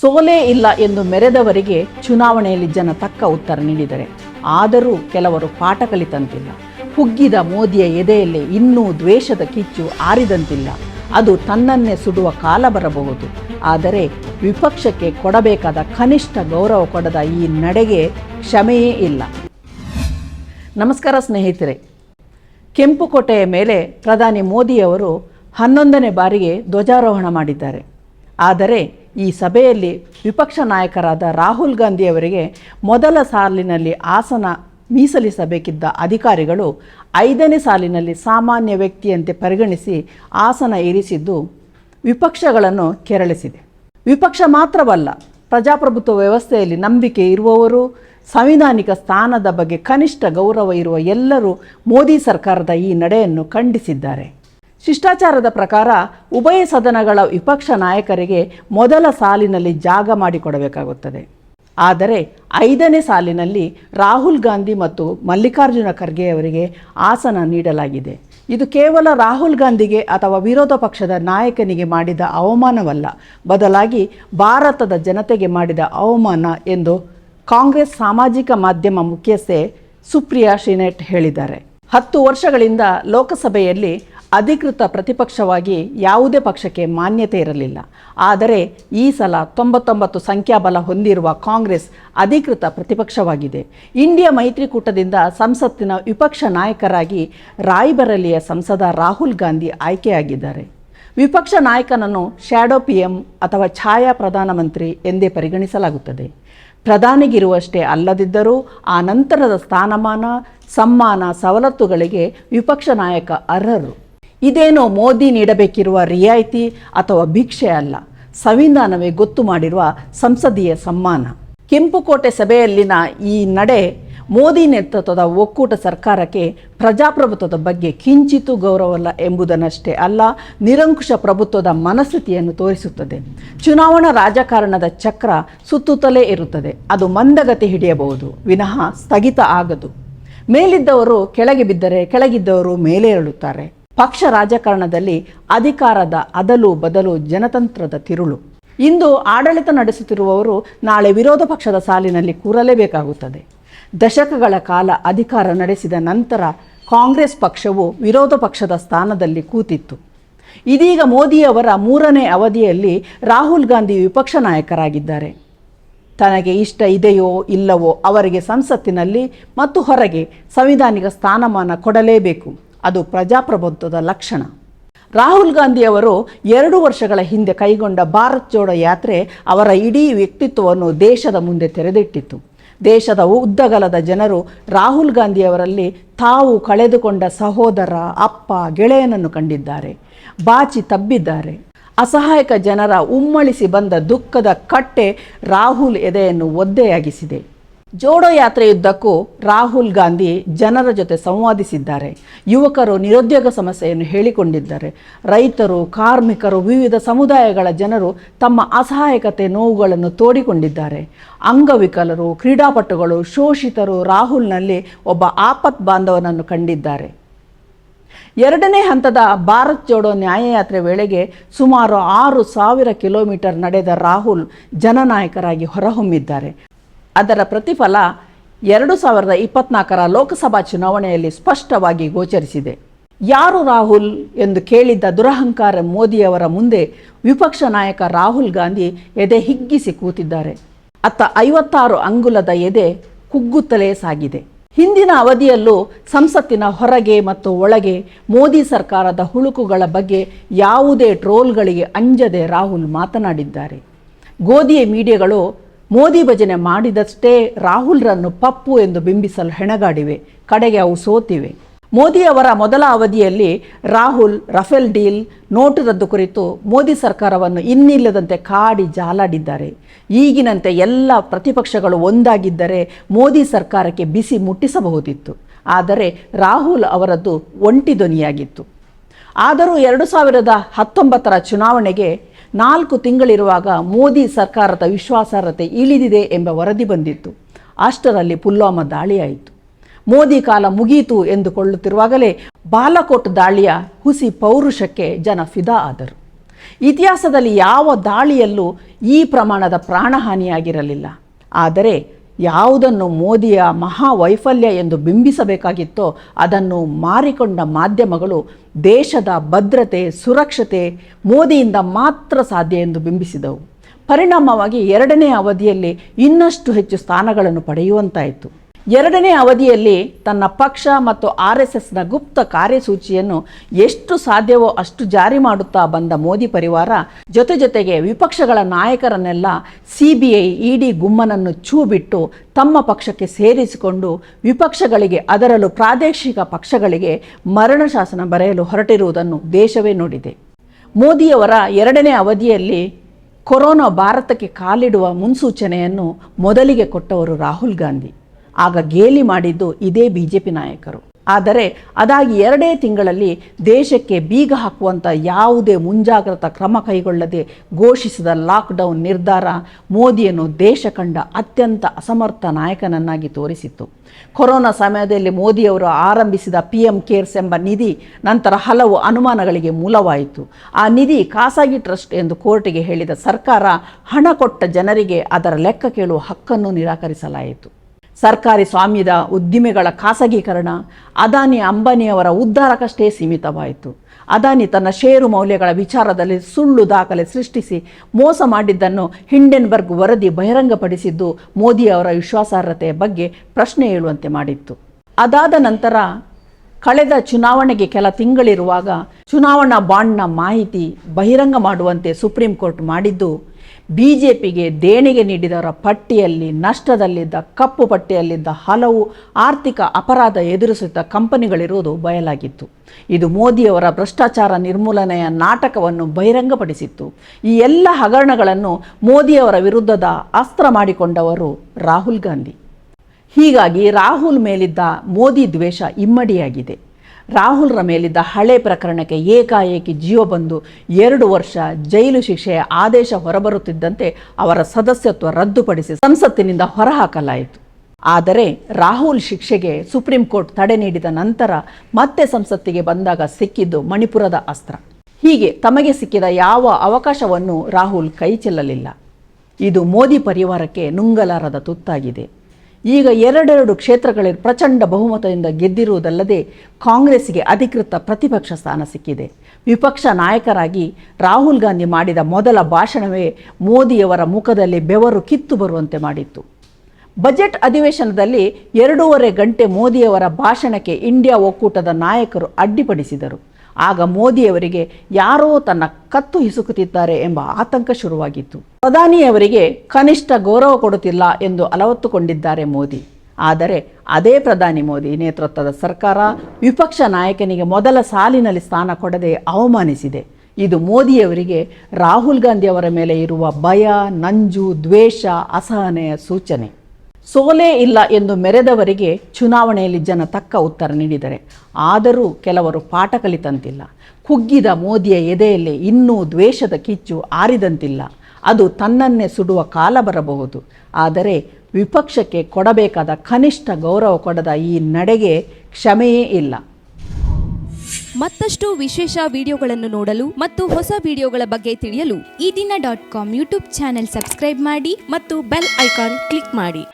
ಸೋಲೇ ಇಲ್ಲ ಎಂದು ಮೆರೆದವರಿಗೆ ಚುನಾವಣೆಯಲ್ಲಿ ಜನ ತಕ್ಕ ಉತ್ತರ ನೀಡಿದರೆ. ಆದರೂ ಕೆಲವರು ಪಾಠ ಕಲಿತಂತಿಲ್ಲ. ಹುಗ್ಗಿದ ಮೋದಿಯ ಎದೆಯಲ್ಲಿ ಇನ್ನೂ ದ್ವೇಷದ ಕಿಚ್ಚು ಆರಿದಂತಿಲ್ಲ. ಅದು ತನ್ನನ್ನೇ ಸುಡುವ ಕಾಲ ಬರಬಹುದು. ಆದರೆ ವಿಪಕ್ಷಕ್ಕೆ ಕೊಡಬೇಕಾದ ಕನಿಷ್ಠ ಗೌರವ ಕೊಡದ ಈ ನಡೆಗೆ ಕ್ಷಮೆಯೇ ಇಲ್ಲ. ನಮಸ್ಕಾರ ಸ್ನೇಹಿತರೆ. ಕೆಂಪುಕೋಟೆಯ ಮೇಲೆ ಪ್ರಧಾನಿ ಮೋದಿಯವರು ಹನ್ನೊಂದನೇ ಬಾರಿಗೆ ಧ್ವಜಾರೋಹಣ ಮಾಡಿದ್ದಾರೆ. ಆದರೆ ಈ ಸಭೆಯಲ್ಲಿ ವಿಪಕ್ಷ ನಾಯಕರಾದ ರಾಹುಲ್ ಗಾಂಧಿಯವರಿಗೆ ಮೊದಲ ಸಾಲಿನಲ್ಲಿ ಆಸನ ಮೀಸಲಿಸಬೇಕಿದ್ದ ಅಧಿಕಾರಿಗಳು ಐದನೇ ಸಾಲಿನಲ್ಲಿ ಸಾಮಾನ್ಯ ವ್ಯಕ್ತಿಯಂತೆ ಪರಿಗಣಿಸಿ ಆಸನ ಇರಿಸಿದ್ದು ವಿಪಕ್ಷಗಳನ್ನು ಕೆರಳಿಸಿದೆ. ವಿಪಕ್ಷ ಮಾತ್ರವಲ್ಲ, ಪ್ರಜಾಪ್ರಭುತ್ವ ವ್ಯವಸ್ಥೆಯಲ್ಲಿ ನಂಬಿಕೆ ಇರುವವರು, ಸಂವಿಧಾನಿಕ ಸ್ಥಾನದ ಬಗ್ಗೆ ಕನಿಷ್ಠ ಗೌರವ ಇರುವ ಎಲ್ಲರೂ ಮೋದಿ ಸರ್ಕಾರದ ಈ ನಡೆಯನ್ನು ಖಂಡಿಸಿದ್ದಾರೆ. ಶಿಷ್ಟಾಚಾರದ ಪ್ರಕಾರ ಉಭಯ ಸದನಗಳ ವಿಪಕ್ಷ ನಾಯಕರಿಗೆ ಮೊದಲ ಸಾಲಿನಲ್ಲಿ ಜಾಗ ಮಾಡಿಕೊಡಬೇಕಾಗುತ್ತದೆ. ಆದರೆ ಐದನೇ ಸಾಲಿನಲ್ಲಿ ರಾಹುಲ್ ಗಾಂಧಿ ಮತ್ತು ಮಲ್ಲಿಕಾರ್ಜುನ ಖರ್ಗೆಯವರಿಗೆ ಆಸನ ನೀಡಲಾಗಿದೆ. ಇದು ಕೇವಲ ರಾಹುಲ್ ಗಾಂಧಿಗೆ ಅಥವಾ ವಿರೋಧ ಪಕ್ಷದ ನಾಯಕನಿಗೆ ಮಾಡಿದ ಅವಮಾನವಲ್ಲ. ಬದಲಾಗಿ ಭಾರತದ ಜನತೆಗೆ ಮಾಡಿದ ಅವಮಾನ ಎಂದು ಕಾಂಗ್ರೆಸ್ ಸಾಮಾಜಿಕ ಮಾಧ್ಯಮ ಮುಖ್ಯಸ್ಥೆ ಸುಪ್ರಿಯಾ ಶ್ರೀನೆಟ್ ಹೇಳಿದ್ದಾರೆ. ಹತ್ತು ವರ್ಷಗಳಿಂದ ಲೋಕಸಭೆಯಲ್ಲಿ ಅಧಿಕೃತ ಪ್ರತಿಪಕ್ಷವಾಗಿ ಯಾವುದೇ ಪಕ್ಷಕ್ಕೆ ಮಾನ್ಯತೆ ಇರಲಿಲ್ಲ. ಆದರೆ ಈ ಸಲ ತೊಂಬತ್ತೊಂಬತ್ತು ಸಂಖ್ಯಾಬಲ ಹೊಂದಿರುವ ಕಾಂಗ್ರೆಸ್ ಅಧಿಕೃತ ಪ್ರತಿಪಕ್ಷವಾಗಿದೆ. ಇಂಡಿಯಾ ಮೈತ್ರಿಕೂಟದಿಂದ ಸಂಸತ್ತಿನ ವಿಪಕ್ಷ ನಾಯಕರಾಗಿ ರಾಯ್ಬರಲಿಯ ಸಂಸದ ರಾಹುಲ್ ಗಾಂಧಿ ಆಯ್ಕೆಯಾಗಿದ್ದಾರೆ. ವಿಪಕ್ಷ ನಾಯಕನನ್ನು ಶ್ಯಾಡೋ ಪಿ ಎಂ ಅಥವಾ ಛಾಯಾ ಪ್ರಧಾನಮಂತ್ರಿ ಎಂದೇ ಪರಿಗಣಿಸಲಾಗುತ್ತದೆ. ಪ್ರಧಾನಿಗಿರುವಷ್ಟೇ ಅಲ್ಲದಿದ್ದರೂ ಆ ನಂತರದ ಸ್ಥಾನಮಾನ, ಸಮ್ಮಾನ, ಸವಲತ್ತುಗಳಿಗೆ ವಿಪಕ್ಷ ನಾಯಕ ಅರ್ಹರು. ಇದೇನೋ ಮೋದಿ ನೀಡಬೇಕಿರುವ ರಿಯಾಯಿತಿ ಅಥವಾ ಭಿಕ್ಷೆ ಅಲ್ಲ, ಸಂವಿಧಾನವೇ ಗೊತ್ತು ಮಾಡಿರುವ ಸಂಸದೀಯ ಸಮ್ಮಾನ. ಕೆಂಪುಕೋಟೆ ಸಭೆಯಲ್ಲಿನ ಈ ನಡೆ ಮೋದಿ ನೇತೃತ್ವದ ಒಕ್ಕೂಟ ಸರ್ಕಾರಕ್ಕೆ ಪ್ರಜಾಪ್ರಭುತ್ವದ ಬಗ್ಗೆ ಕಿಂಚಿತೂ ಗೌರವಲ್ಲ ಎಂಬುದನ್ನಷ್ಟೇ ಅಲ್ಲ, ನಿರಂಕುಶ ಪ್ರಭುತ್ವದ ಮನಸ್ಥಿತಿಯನ್ನು ತೋರಿಸುತ್ತದೆ. ಚುನಾವಣಾ ರಾಜಕಾರಣದ ಚಕ್ರ ಸುತ್ತುತ್ತಲೇ ಇರುತ್ತದೆ. ಅದು ಮಂದಗತಿ ಹಿಡಿಯಬಹುದು. ವಿನಃ ಸ್ಥಗಿತ ಆಗದು. ಮೇಲಿದ್ದವರು ಕೆಳಗೆ ಬಿದ್ದರೆ ಕೆಳಗಿದ್ದವರು ಮೇಲೆ ಮೇಲೇರುತ್ತಾರೆ ಪಕ್ಷ ರಾಜಕಾರಣದಲ್ಲಿ ಅಧಿಕಾರದ ಅದಲು ಬದಲು ಜನತಂತ್ರದ ತಿರುಳು. ಇಂದು ಆಡಳಿತ ನಡೆಸುತ್ತಿರುವವರು ನಾಳೆ ವಿರೋಧ ಪಕ್ಷದ ಸಾಲಿನಲ್ಲಿ ಕೂರಲೇಬೇಕಾಗುತ್ತದೆ. ದಶಕಗಳ ಕಾಲ ಅಧಿಕಾರ ನಡೆಸಿದ ನಂತರ ಕಾಂಗ್ರೆಸ್ ಪಕ್ಷವು ವಿರೋಧ ಪಕ್ಷದ ಸ್ಥಾನದಲ್ಲಿ ಕೂತಿತ್ತು. ಇದೀಗ ಮೋದಿಯವರ ಮೂರನೇ ಅವಧಿಯಲ್ಲಿ ರಾಹುಲ್ ಗಾಂಧಿ ವಿಪಕ್ಷ ನಾಯಕರಾಗಿದ್ದಾರೆ. ತನಗೆ ಇಷ್ಟ ಇದೆಯೋ ಇಲ್ಲವೋ ಅವರಿಗೆ ಸಂಸತ್ತಿನಲ್ಲಿ ಮತ್ತು ಹೊರಗೆ ಸಂವಿಧಾನಿಕ ಸ್ಥಾನಮಾನ ಕೊಡಲೇಬೇಕು. ಅದು ಪ್ರಜಾಪ್ರಭುತ್ವದ ಲಕ್ಷಣ. ರಾಹುಲ್ ಗಾಂಧಿ ಅವರು ಎರಡು ವರ್ಷಗಳ ಹಿಂದೆ ಕೈಗೊಂಡ ಭಾರತ್ ಜೋಡೋ ಯಾತ್ರೆ ಅವರ ಇಡೀ ವ್ಯಕ್ತಿತ್ವವನ್ನು ದೇಶದ ಮುಂದೆ ತೆರೆದಿಟ್ಟಿತ್ತು. ದೇಶದ ಉದ್ದಗಲದ ಜನರು ರಾಹುಲ್ ಗಾಂಧಿಯವರಲ್ಲಿ ತಾವು ಕಳೆದುಕೊಂಡ ಸಹೋದರ, ಅಪ್ಪ, ಗೆಳೆಯನನ್ನು ಕಂಡಿದ್ದಾರೆ, ಬಾಚಿ ತಬ್ಬಿದ್ದಾರೆ. ಅಸಹಾಯಕ ಜನರ ಉಮ್ಮಳಿಸಿ ಬಂದ ದುಃಖದ ಕಟ್ಟೆ ರಾಹುಲ್ ಎದೆಯನ್ನು ಒದ್ದೆಯಾಗಿಸಿದೆ. ಜೋಡೋ ಯಾತ್ರೆಯುದ್ದಕ್ಕೂ ರಾಹುಲ್ ಗಾಂಧಿ ಜನರ ಜೊತೆ ಸಂವಾದಿಸಿದ್ದಾರೆ. ಯುವಕರು ನಿರುದ್ಯೋಗ ಸಮಸ್ಯೆಯನ್ನು ಹೇಳಿಕೊಂಡಿದ್ದಾರೆ. ರೈತರು, ಕಾರ್ಮಿಕರು, ವಿವಿಧ ಸಮುದಾಯಗಳ ಜನರು ತಮ್ಮ ಅಸಹಾಯಕತೆ ನೋವುಗಳನ್ನು ತೋಡಿಕೊಂಡಿದ್ದಾರೆ. ಅಂಗವಿಕಲರು, ಕ್ರೀಡಾಪಟುಗಳು, ಶೋಷಿತರು ರಾಹುಲ್ನಲ್ಲಿ ಒಬ್ಬ ಆಪತ್ ಬಾಂಧವನನ್ನು ಕಂಡಿದ್ದಾರೆ. ಎರಡನೇ ಹಂತದ ಭಾರತ್ ಜೋಡೋ ನ್ಯಾಯಯಾತ್ರೆ ವೇಳೆಗೆ ಸುಮಾರು ಆರು ಸಾವಿರ ಕಿಲೋಮೀಟರ್ ನಡೆದ ರಾಹುಲ್ ಜನನಾಯಕರಾಗಿ ಹೊರಹೊಮ್ಮಿದ್ದಾರೆ. ಅದರ ಪ್ರತಿಫಲ ಎರಡು ಸಾವಿರದ ಇಪ್ಪತ್ನಾಲ್ಕರ ಲೋಕಸಭಾ ಚುನಾವಣೆಯಲ್ಲಿ ಸ್ಪಷ್ಟವಾಗಿ ಗೋಚರಿಸಿದೆ. ಯಾರು ರಾಹುಲ್ ಎಂದು ಕೇಳಿದ್ದ ದುರಹಂಕಾರ ಮೋದಿಯವರ ಮುಂದೆ ವಿಪಕ್ಷ ನಾಯಕ ರಾಹುಲ್ ಗಾಂಧಿ ಎದೆ ಹಿಗ್ಗಿಸಿ ಕೂತಿದ್ದಾರೆ. ಅತ್ತ ಐವತ್ತಾರು ಅಂಗುಲದ ಎದೆ ಕುಗ್ಗುತ್ತಲೇ ಸಾಗಿದೆ. ಹಿಂದಿನ ಅವಧಿಯಲ್ಲೂ ಸಂಸತ್ತಿನ ಹೊರಗೆ ಮತ್ತು ಒಳಗೆ ಮೋದಿ ಸರ್ಕಾರದ ಹುಳುಕುಗಳ ಬಗ್ಗೆ ಯಾವುದೇ ಟ್ರೋಲ್ಗಳಿಗೆ ಅಂಜದೆ ರಾಹುಲ್ ಮಾತನಾಡಿದ್ದಾರೆ. ಗೋಧಿಯ ಮೀಡಿಯಾಗಳು ಮೋದಿ ಭಜನೆ ಮಾಡಿದಷ್ಟೇ ರಾಹುಲ್ರನ್ನು ಪಪ್ಪು ಎಂದು ಬಿಂಬಿಸಲು ಹೆಣಗಾಡಿವೆ, ಕಡೆಗೆ ಅವು ಸೋತಿವೆ. ಮೋದಿಯವರ ಮೊದಲ ಅವಧಿಯಲ್ಲಿ ರಾಹುಲ್, ರಫೇಲ್ ಡೀಲ್ ನೋಟು ರದ್ದು ಕುರಿತು ಮೋದಿ ಸರ್ಕಾರವನ್ನು ಇನ್ನಿಲ್ಲದಂತೆ ಕಾಡಿ ಜಾಲಾಡಿದ್ದಾರೆ. ಈಗಿನಂತೆ ಎಲ್ಲ ಪ್ರತಿಪಕ್ಷಗಳು ಒಂದಾಗಿದ್ದರೆ ಮೋದಿ ಸರ್ಕಾರಕ್ಕೆ ಬಿಸಿ ಮುಟ್ಟಿಸಬಹುದಿತ್ತು. ಆದರೆ ರಾಹುಲ್ ಅವರದ್ದು ಒಂಟಿ ಧ್ವನಿಯಾಗಿತ್ತು. ಆದರೂ ಎರಡು ಸಾವಿರದ ಹತ್ತೊಂಬತ್ತರ ಚುನಾವಣೆಗೆ ನಾಲ್ಕು ತಿಂಗಳಿರುವಾಗ ಮೋದಿ ಸರ್ಕಾರದ ವಿಶ್ವಾಸಾರ್ಹತೆ ಇಳಿದಿದೆ ಎಂಬ ವರದಿ ಬಂದಿತ್ತು. ಅಷ್ಟರಲ್ಲಿ ಪುಲ್ವಾಮಾ ದಾಳಿಯಾಯಿತು. ಮೋದಿ ಕಾಲ ಮುಗಿಯಿತು ಎಂದುಕೊಳ್ಳುತ್ತಿರುವಾಗಲೇ ಬಾಲಕೋಟ್ ದಾಳಿಯ ಹುಸಿ ಪೌರುಷಕ್ಕೆ ಜನ ಫಿದಾ ಆದರು. ಇತಿಹಾಸದಲ್ಲಿ ಯಾವ ದಾಳಿಯಲ್ಲೂ ಈ ಪ್ರಮಾಣದ ಪ್ರಾಣಹಾನಿಯಾಗಿರಲಿಲ್ಲ. ಆದರೆ ಯಾವುದನ್ನು ಮೋದಿಯ ಮಹಾ ವೈಫಲ್ಯ ಎಂದು ಬಿಂಬಿಸಬೇಕಾಗಿತ್ತೋ ಅದನ್ನು ಮಾರಿಕೊಂಡ ಮಾಧ್ಯಮಗಳು ದೇಶದ ಭದ್ರತೆ, ಸುರಕ್ಷತೆ, ಮೋದಿಯಿಂದ ಮಾತ್ರ ಸಾಧ್ಯ ಎಂದು ಬಿಂಬಿಸಿದವು. ಪರಿಣಾಮವಾಗಿ ಎರಡನೇ ಅವಧಿಯಲ್ಲಿ ಇನ್ನಷ್ಟು ಹೆಚ್ಚು ಸ್ಥಾನಗಳನ್ನು ಪಡೆಯುವಂತಾಯಿತು. ಎರಡನೇ ಅವಧಿಯಲ್ಲಿ ತನ್ನ ಪಕ್ಷ ಮತ್ತು ಆರ್ ಎಸ್ ಎಸ್ನ ಗುಪ್ತ ಕಾರ್ಯಸೂಚಿಯನ್ನು ಎಷ್ಟು ಸಾಧ್ಯವೋ ಅಷ್ಟು ಜಾರಿ ಮಾಡುತ್ತಾ ಬಂದ ಮೋದಿ ಪರಿವಾರ, ಜೊತೆ ಜೊತೆಗೆ ವಿಪಕ್ಷಗಳ ನಾಯಕರನ್ನೆಲ್ಲ ಸಿಬಿಐ ಇಡಿ ಗುಮ್ಮನನ್ನು ಚೂಬಿಟ್ಟು ತಮ್ಮ ಪಕ್ಷಕ್ಕೆ ಸೇರಿಸಿಕೊಂಡು ವಿಪಕ್ಷಗಳಿಗೆ ಅದರಲ್ಲೂ ಪ್ರಾದೇಶಿಕ ಪಕ್ಷಗಳಿಗೆ ಮರಣ ಶಾಸನ ಬರೆಯಲು ಹೊರಟಿರುವುದನ್ನು ದೇಶವೇ ನೋಡಿದೆ. ಮೋದಿಯವರ ಎರಡನೇ ಅವಧಿಯಲ್ಲಿ ಕೊರೋನಾ ಭಾರತಕ್ಕೆ ಕಾಲಿಡುವ ಮುನ್ಸೂಚನೆಯನ್ನು ಮೊದಲಿಗೆ ಕೊಟ್ಟವರು ರಾಹುಲ್ ಗಾಂಧಿ. ಆಗ ಗೇಲಿ ಮಾಡಿದ್ದು ಇದೇ ಬಿ ಜೆ ಪಿ ನಾಯಕರು. ಆದರೆ ಅದಾಗಿ ಎರಡೇ ತಿಂಗಳಲ್ಲಿ ದೇಶಕ್ಕೆ ಬೀಗ ಹಾಕುವಂಥ ಯಾವುದೇ ಮುಂಜಾಗ್ರತಾ ಕ್ರಮ ಕೈಗೊಳ್ಳದೆ ಘೋಷಿಸಿದ ಲಾಕ್ಡೌನ್ ನಿರ್ಧಾರ ಮೋದಿಯನ್ನು ದೇಶ ಕಂಡ ಅತ್ಯಂತ ಅಸಮರ್ಥ ನಾಯಕನನ್ನಾಗಿ ತೋರಿಸಿತ್ತು. ಕೊರೋನಾ ಸಮಯದಲ್ಲಿ ಮೋದಿಯವರು ಆರಂಭಿಸಿದ ಪಿ ಎಂ ಕೇರ್ಸ್ ಎಂಬ ನಿಧಿ ನಂತರ ಹಲವು ಅನುಮಾನಗಳಿಗೆ ಮೂಲವಾಯಿತು. ಆ ನಿಧಿ ಖಾಸಗಿ ಟ್ರಸ್ಟ್ ಎಂದು ಕೋರ್ಟಿಗೆ ಹೇಳಿದ ಸರ್ಕಾರ ಹಣ ಕೊಟ್ಟ ಜನರಿಗೆ ಅದರ ಲೆಕ್ಕ ಕೇಳುವ ಹಕ್ಕನ್ನು ನಿರಾಕರಿಸಲಾಯಿತು. ಸರ್ಕಾರಿ ಸ್ವಾಮ್ಯದ ಉದ್ದಿಮೆಗಳ ಖಾಸಗೀಕರಣ, ಅದಾನಿ ಅಂಬಾನಿಯವರ ಉದ್ಧಾರಕ್ಕಷ್ಟೇ ಸೀಮಿತವಾಯಿತು. ಅದಾನಿ ತನ್ನ ಷೇರು ಮೌಲ್ಯಗಳ ವಿಚಾರದಲ್ಲಿ ಸುಳ್ಳು ದಾಖಲೆ ಸೃಷ್ಟಿಸಿ ಮೋಸ ಮಾಡಿದ್ದನ್ನು ಹಿಂಡೆನ್ಬರ್ಗ್ ವರದಿ ಬಹಿರಂಗಪಡಿಸಿದ್ದು ಮೋದಿಯವರ ವಿಶ್ವಾಸಾರ್ಹತೆಯ ಬಗ್ಗೆ ಪ್ರಶ್ನೆ ಏಳುವಂತೆ ಮಾಡಿತ್ತು. ಅದಾದ ನಂತರ ಕಳೆದ ಚುನಾವಣೆಗೆ ಕೆಲ ತಿಂಗಳಿರುವಾಗ ಚುನಾವಣಾ ಬಾಂಡ್ನ ಮಾಹಿತಿ ಬಹಿರಂಗ ಮಾಡುವಂತೆ ಸುಪ್ರೀಂ ಕೋರ್ಟ್ ಮಾಡಿದ್ದು ಬಿ ಜೆ ಪಿಗೆ ದೇಣಿಗೆ ನೀಡಿದವರ ಪಟ್ಟಿಯಲ್ಲಿ, ನಷ್ಟದಲ್ಲಿದ್ದ ಕಪ್ಪು ಪಟ್ಟಿಯಲ್ಲಿದ್ದ ಹಲವು ಆರ್ಥಿಕ ಅಪರಾಧ ಎದುರಿಸುತ್ತ ಕಂಪನಿಗಳಿರುವುದು ಬಯಲಾಗಿತ್ತು. ಇದು ಮೋದಿಯವರ ಭ್ರಷ್ಟಾಚಾರ ನಿರ್ಮೂಲನೆಯ ನಾಟಕವನ್ನು ಬಹಿರಂಗಪಡಿಸಿತ್ತು. ಈ ಎಲ್ಲ ಹಗರಣಗಳನ್ನು ಮೋದಿಯವರ ವಿರುದ್ಧದ ಅಸ್ತ್ರ ಮಾಡಿಕೊಂಡವರು ರಾಹುಲ್ ಗಾಂಧಿ. ಹೀಗಾಗಿ ರಾಹುಲ್ ಮೇಲಿದ್ದ ಮೋದಿ ದ್ವೇಷ ಇಮ್ಮಡಿಯಾಗಿದೆ. ರಾಹುಲ್ರ ಮೇಲಿದ್ದ ಹಳೆ ಪ್ರಕರಣಕ್ಕೆ ಏಕಾಏಕಿ ಜೀವ ಬಂದು ಎರಡು ವರ್ಷ ಜೈಲು ಶಿಕ್ಷೆಯ ಆದೇಶ ಹೊರಬರುತ್ತಿದ್ದಂತೆ ಅವರ ಸದಸ್ಯತ್ವ ರದ್ದುಪಡಿಸಿ ಸಂಸತ್ತಿನಿಂದ ಹೊರಹಾಕಲಾಯಿತು. ಆದರೆ ರಾಹುಲ್ ಶಿಕ್ಷೆಗೆ ಸುಪ್ರೀಂ ಕೋರ್ಟ್ ತಡೆ ನೀಡಿದ ನಂತರ ಮತ್ತೆ ಸಂಸತ್ತಿಗೆ ಬಂದಾಗ ಸಿಕ್ಕಿದ್ದು ಮಣಿಪುರದ ಅಸ್ತ್ರ. ಹೀಗೆ ತಮಗೆ ಸಿಕ್ಕಿದ ಯಾವ ಅವಕಾಶವನ್ನು ರಾಹುಲ್ ಕೈ ಚೆಲ್ಲಲಿಲ್ಲ. ಇದು ಮೋದಿ ಪರಿವಾರಕ್ಕೆ ನುಂಗಲಾರದ ತುತ್ತಾಗಿದೆ. ಈಗ ಎರಡೆರಡು ಕ್ಷೇತ್ರಗಳಲ್ಲಿ ಪ್ರಚಂಡ ಬಹುಮತದಿಂದ ಗೆದ್ದಿರುವುದಲ್ಲದೆ ಕಾಂಗ್ರೆಸ್ಗೆ ಅಧಿಕೃತ ಪ್ರತಿಪಕ್ಷ ಸ್ಥಾನ ಸಿಕ್ಕಿದೆ. ವಿಪಕ್ಷ ನಾಯಕರಾಗಿ ರಾಹುಲ್ ಗಾಂಧಿ ಮಾಡಿದ ಮೊದಲ ಭಾಷಣವೇ ಮೋದಿಯವರ ಮುಖದಲ್ಲಿ ಬೆವರು ಕಿತ್ತು ಬರುವಂತೆ ಮಾಡಿತ್ತು. ಬಜೆಟ್ ಅಧಿವೇಶನದಲ್ಲಿ ಎರಡೂವರೆ ಗಂಟೆ ಮೋದಿಯವರ ಭಾಷಣಕ್ಕೆ ಇಂಡಿಯಾ ಒಕ್ಕೂಟದ ನಾಯಕರು ಅಡ್ಡಿಪಡಿಸಿದರು. ಆಗ ಮೋದಿಯವರಿಗೆ ಯಾರೋ ತನ್ನ ಕತ್ತು ಹಿಸುಕುತ್ತಿದ್ದಾರೆ ಎಂಬ ಆತಂಕ ಶುರುವಾಗಿತ್ತು. ಪ್ರಧಾನಿಯವರಿಗೆ ಕನಿಷ್ಠ ಗೌರವ ಕೊಡುತ್ತಿಲ್ಲ ಎಂದು ಅಲವತ್ತುಕೊಂಡಿದ್ದಾರೆ ಮೋದಿ. ಆದರೆ ಅದೇ ಪ್ರಧಾನಿ ಮೋದಿ ನೇತೃತ್ವದ ಸರ್ಕಾರ ವಿಪಕ್ಷ ನಾಯಕನಿಗೆ ಮೊದಲ ಸಾಲಿನಲ್ಲಿ ಸ್ಥಾನ ಕೊಡದೆ ಅವಮಾನಿಸಿದೆ. ಇದು ಮೋದಿಯವರಿಗೆ ರಾಹುಲ್ ಗಾಂಧಿ ಅವರ ಮೇಲೆ ಇರುವ ಭಯ, ನಂಜು, ದ್ವೇಷ, ಅಸಹನೆಯ ಸೂಚನೆ. ಸೋಲೇ ಇಲ್ಲ ಎಂದು ಮೆರೆದವರಿಗೆ ಚುನಾವಣೆಯಲ್ಲಿ ಜನ ತಕ್ಕ ಉತ್ತರ ನೀಡಿದರೆ. ಆದರೂ ಕೆಲವರು ಪಾಠ ಕಲಿತಂತಿಲ್ಲ. ಕುಗ್ಗಿದ ಮೋದಿಯ ಎದೆಯಲ್ಲಿ ಇನ್ನೂ ದ್ವೇಷದ ಕಿಚ್ಚು ಆರಿದಂತಿಲ್ಲ. ಅದು ತನ್ನನ್ನೇ ಸುಡುವ ಕಾಲ ಬರಬಹುದು. ಆದರೆ ವಿಪಕ್ಷಕ್ಕೆ ಕೊಡಬೇಕಾದ ಕನಿಷ್ಠ ಗೌರವ ಕೊಡದ ಈ ನಡೆಗೆ ಕ್ಷಮೆಯೇ ಇಲ್ಲ. ಮತ್ತಷ್ಟು ವಿಶೇಷ ವಿಡಿಯೋಗಳನ್ನು ನೋಡಲು ಮತ್ತು ಹೊಸ ವಿಡಿಯೋಗಳ ಬಗ್ಗೆ ತಿಳಿಯಲು Ee Dina dot com YouTube channel subscribe ಮಾಡಿ ಮತ್ತು ಬೆಲ್ ಐಕಾನ್ ಕ್ಲಿಕ್ ಮಾಡಿ.